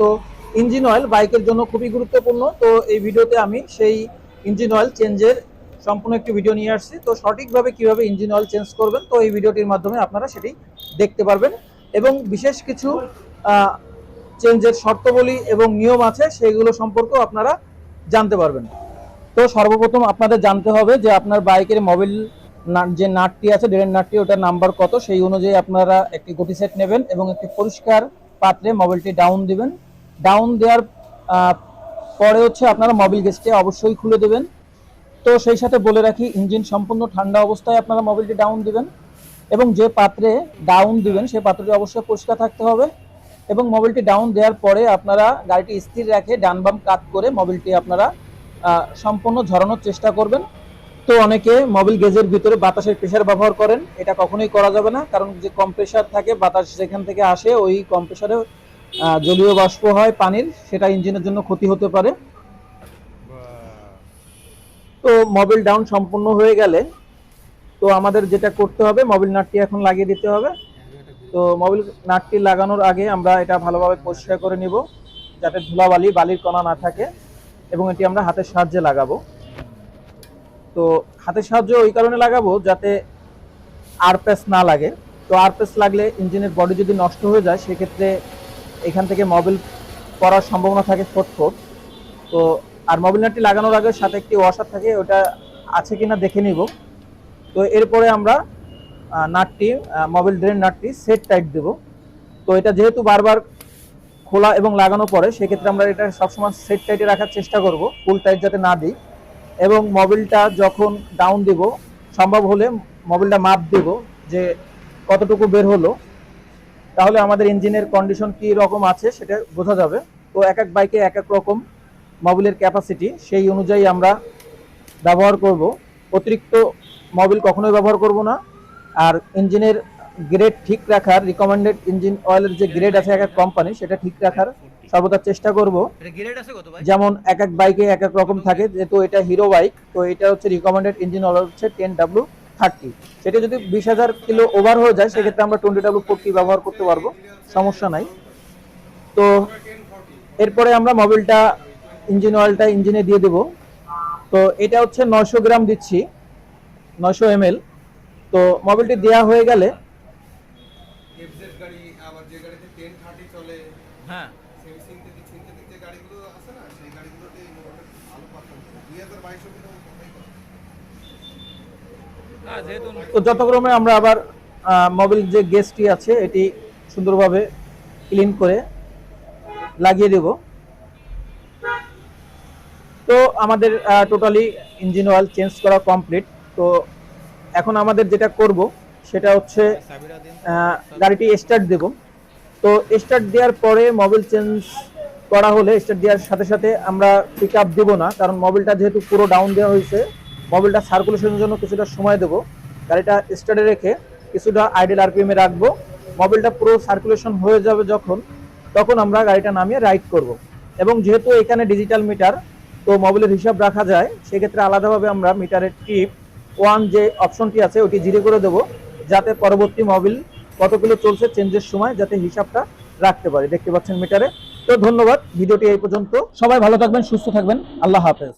তো engine oil বাইকের জন্য খুবই গুরুত্বপূর্ণ। তো এই ভিডিওতে আমি সেই ইঞ্জিন অয়েল চেঞ্জের সম্পূর্ণ একটি ভিডিও নিয়ে আসছি। তো সঠিকভাবে কীভাবে ইঞ্জিন অয়েল চেঞ্জ করবেন, তো এই ভিডিওটির মাধ্যমে আপনারা সেটি দেখতে পারবেন। এবং বিশেষ কিছু চেঞ্জের শর্তাবলী এবং নিয়ম আছে সেইগুলো সম্পর্কেও আপনারা জানতে পারবেন। তো সর্বপ্রথম আপনাদের জানতে হবে যে আপনার বাইকের মোবিল যে নাটটি আছে ড্রেন নাটটি, ওটার নাম্বার কত, সেই অনুযায়ী আপনারা একটি গতি সেট নেবেন এবং একটি পরিষ্কার পাত্রে মোবিলটি ডাউন দিবেন। ডাউন দেওয়ার পরে হচ্ছে আপনারা মোবিল গেজটি অবশ্যই খুলে দেবেন। তো সেই সাথে বলে রাখি ইঞ্জিন সম্পূর্ণ ঠান্ডা অবস্থায় আপনারা মোবিলটি ডাউন দিবেন এবং যে পাত্রে ডাউন দিবেন, সেই পাত্রটি অবশ্যই পরিষ্কার থাকতে হবে এবং মোবিলটি ডাউন দেওয়ার পরে আপনারা গাড়িটি স্থির রেখে ডান বাম কাত করে মোবিলটি আপনারা সম্পূর্ণ ঝরানোর চেষ্টা করবেন। তো অনেকে মোবিল গেজের ভিতরে বাতাসের প্রেশার ব্যবহার করেন। এটা কখনোই করা যাবে না, কারণ যে কম্প্রেসার থাকে, বাতাস যেখান থেকে আসে, ওই কম্প্রেসারে জলীয় বাষ্প হয় পানির, সেটা ইঞ্জিনের জন্য ক্ষতি হতে পারে। তো মোবিল ডাউন সম্পূর্ণ হয়ে গেলে, তো আমাদের যেটা করতে হবে, মোবিল নাটটি এখন লাগিয়ে দিতে হবে। তো মোবিল নাটটি লাগানোর আগে আমরা এটা ভালোভাবে পরিষ্কার করে নিব, যাতে ধুলাবালি বালির কণা না থাকে, এবং এটি আমরা হাতের সাহায্যে লাগাবো। তো হাতের সাহায্য ওই কারণে লাগাবো যাতে আরপেস না লাগে। তো আরপেস লাগলে ইঞ্জিনের বডি যদি নষ্ট হয়ে যায়, সেক্ষেত্রে এখান থেকে মোবিল পড়ার সম্ভাবনা থাকে ফোট ফোট তো আর মোবিল নাটটি লাগানোর আগে সাথে একটি ওয়াশার থাকে, ওটা আছে কিনা দেখে নিব। তো এরপরে আমরা নাটটি মোবিল ড্রেন নাটটি সেট টাইট দেব। তো এটা যেহেতু বারবার খোলা এবং লাগানো পরে, সেক্ষেত্রে আমরা এটা সবসময় সেট টাইটে রাখার চেষ্টা করব ফুল টাইট যাতে না দিই। এবং মোবিলটা যখন ডাউন দিব, সম্ভব হলে মোবিলটা মাপ দেব যে কতটুকু বের হলো। তাহলে আমাদের ইঞ্জিনের কন্ডিশন কি রকম আছে সেটা বোঝা যাবে। তো এক এক বাইকে এক এক রকম মোবিলের ক্যাপাসিটি সেই অনুযায়ী আমরা ব্যবহার করব। অতিরিক্ত মোবিল কখনোই ব্যবহার করব না। আর ইঞ্জিনের গ্রেড ঠিক রাখার রিকমেন্ডেড ইঞ্জিন অয়েলের যে গ্রেড আছে এক এক কোম্পানি সেটা ঠিক রাখার সর্বদা চেষ্টা করব। এটা গ্রেড আছে কত ভাই? যেমন এক এক বাইকে এক এক রকম থাকে যেহেতু এটা হিরো বাইক তো এটা হচ্ছে রিকমেন্ডেড ইঞ্জিন অয়েল হচ্ছে টেন ডাব্লু থার্টি সেটা যদি বিশ হাজার কিলো ওভার হয়ে যায় সেক্ষেত্রে আমরা টোয়েন্টি ডাব্লু ফোরটি ব্যবহার করতে পারব সমস্যা নাই। তো এরপরে আমরা মোবিলটা ইঞ্জিন অয়েলটা ইঞ্জিনে দিয়ে দেব। তো এটা হচ্ছে নয়শো গ্রাম দিচ্ছি নয়শো এম তো মোবিলটি দেওয়া হয়ে গেলে হ্যাঁ। সেমি সিনথেটিক সিনথেটিক যে গাড়িগুলো আছে না সেই গাড়িগুলোতে এই মোটরটা ভালো দুই হাজার বাইশ অব্দি তো কোথায় করে যেহেতু তো যথাক্রমে আমরা আবার মোবিল যে গেসটি আছে এটি সুন্দরভাবে ক্লিন করে লাগিয়ে দেব। তো আমাদের টোটালি ইঞ্জিন অয়েল চেঞ্জ করা কমপ্লিট তো এখন আমাদের যেটা করব সেটা হচ্ছে গাড়িটি স্টার্ট দেব। তো স্টার্ট দেওয়ার পরে মোবিল চেঞ্জ করা হলে স্টার্ট দেওয়ার সাথে সাথে আমরা পিক আপ দেবো না, কারণ মোবিলটা যেহেতু পুরো ডাউন দেওয়া হয়েছে মোবিলটা সার্কুলেশনের জন্য কিছুটা সময় দেবো। গাড়িটা স্টার্টে রেখে কিছুটা আইডেল আরপিএমে রাখব। মোবিলটা পুরো সার্কুলেশন হয়ে যাবে যখন, তখন আমরা গাড়িটা নামিয়ে রাইড করব। এবং যেহেতু এখানে ডিজিটাল মিটার তো মোবিলের হিসাব রাখা যায়, সেক্ষেত্রে আলাদাভাবে আমরা মিটারের টিপ ওয়ান যে অপশনটি আছে, ওটি জিরো করে দেবো, যাতে পরবর্তী মোবিল কত কিলো চলছে চেঞ্জের সময় যাতে হিসাবটা রাখতে পারে। দেখতে পাচ্ছেন মিটারে তো ধন্যবাদ, ভিডিওটি এই পর্যন্ত। সবাই ভালো থাকবেন, সুস্থ থাকবেন। আল্লাহ হাফেজ।